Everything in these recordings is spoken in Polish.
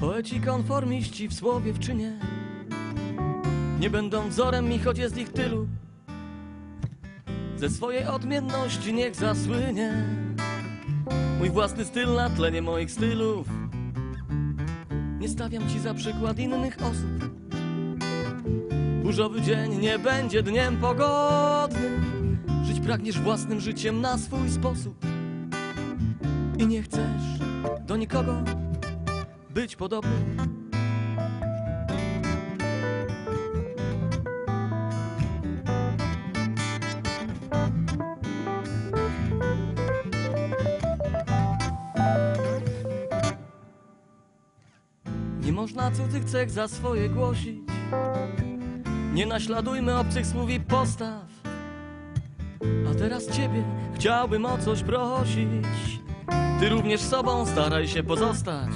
Poeci konformiści w słowie w czynie. Nie będą wzorem mi, choć jest ich tylu Ze swojej odmienności niech zasłynie. Mój własny styl na tlenie moich stylów. Nie stawiam ci za przykład innych osób. Burzowy dzień nie będzie dniem pogodnym. Żyć pragniesz własnym życiem na swój sposób. I nie chcesz do nikogo być podobny. Nie można cudzych cech za swoje głosić. Nie naśladujmy obcych słów i postaw. A teraz ciebie chciałbym o coś prosić. Ty również sobą staraj się pozostać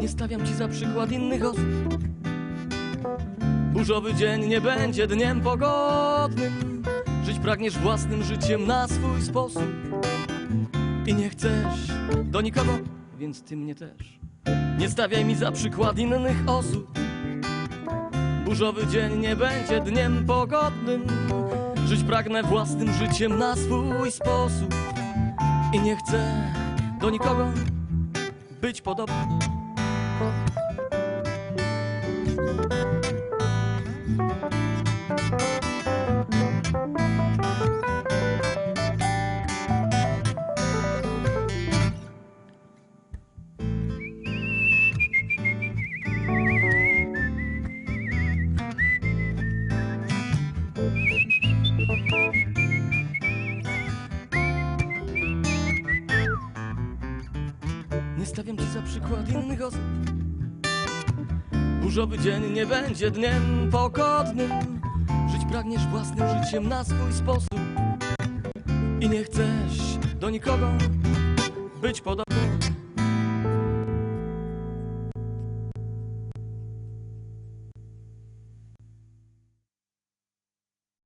Nie stawiam ci za przykład innych osób Burzowy dzień nie będzie dniem pogodnym. Żyć pragniesz własnym życiem na swój sposób. I nie chcesz do nikogo, więc ty mnie też. Nie stawiaj mi za przykład innych osób. Burzowy dzień nie będzie dniem pogodnym. Żyć pragnę własnym życiem na swój sposób. I nie chcę do nikogo być podobny Bye. Nie stawiam ci za przykład innych osób. Burzowy dzień nie będzie dniem pogodnym. Żyć pragniesz własnym życiem na swój sposób. I nie chcesz do nikogo być podobny